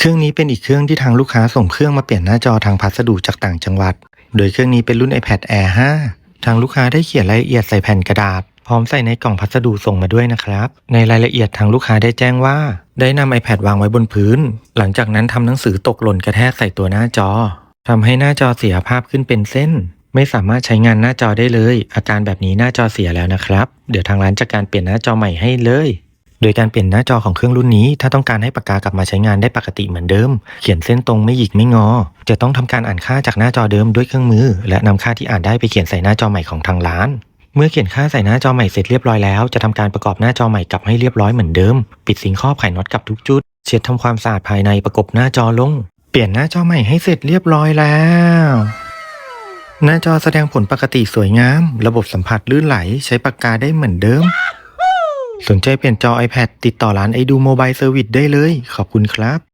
เครื่องนี้เป็นอีกเครื่องที่ทางลูกค้าส่งเครื่องมาเปลี่ยนหน้าจอทางพัสดุจากต่างจังหวัด โดยเครื่องนี้เป็นรุ่น iPad Air 5 ทางลูกค้าได้เขียนรายละเอียดใส่แผ่นกระดาษ พร้อมใส่ในกล่องพัสดุส่งมาด้วยนะครับ ในรายละเอียดทางลูกค้าได้แจ้งว่า ได้นำ iPad วางไว้บนพื้น หลังจากนั้นทำหนังสือตกหล่นกระแทกใส่ตัวหน้าจอทำให้หน้าจอเสียภาพขึ้นเป็นเส้น ไม่สามารถใช้งานหน้าจอได้เลย อาการแบบนี้หน้าจอเสียแล้วนะครับ เดี๋ยวทางร้านจัดการเปลี่ยนหน้าจอใหม่ให้เลย โดยการเปลี่ยนหน้าจอของเครื่องรุ่นนี้ ถ้าต้องการให้ปากกากลับมาใช้งานได้ปกติเหมือนเดิม เขียนเส้นตรงไม่หยิกไม่งอ จะต้องทำการอ่านค่าจากหน้าจอเดิมด้วยเครื่องมือ และนำค่าที่อ่านได้ไปเขียนใส่หน้าจอใหม่ของทางร้านเมื่อเขียนค่าใส่หน้าจอใหม่เสร็จเรียบร้อยแล้ว จะทำการประกอบหน้าจอใหม่กลับให้เรียบร้อยเหมือนเดิม ปิดสิงครอบไขน็อตกับทุกจุด เช็ดทำความสะอาดภายในประกบหน้าจอลง เปลี่ยนหน้าจอใหม่ให้เสร็จเรียบร้อยแล้ว หน้าจอแสดงผลปกติสวยงาม ระบบสัมผัสลื่นไหล ใช้ปากกาได้เหมือนเดิม สนใจเปลี่ยนจอ iPad ติดต่อร้านไอดูโมบายเซอร์วิสได้เลย ขอบคุณครับ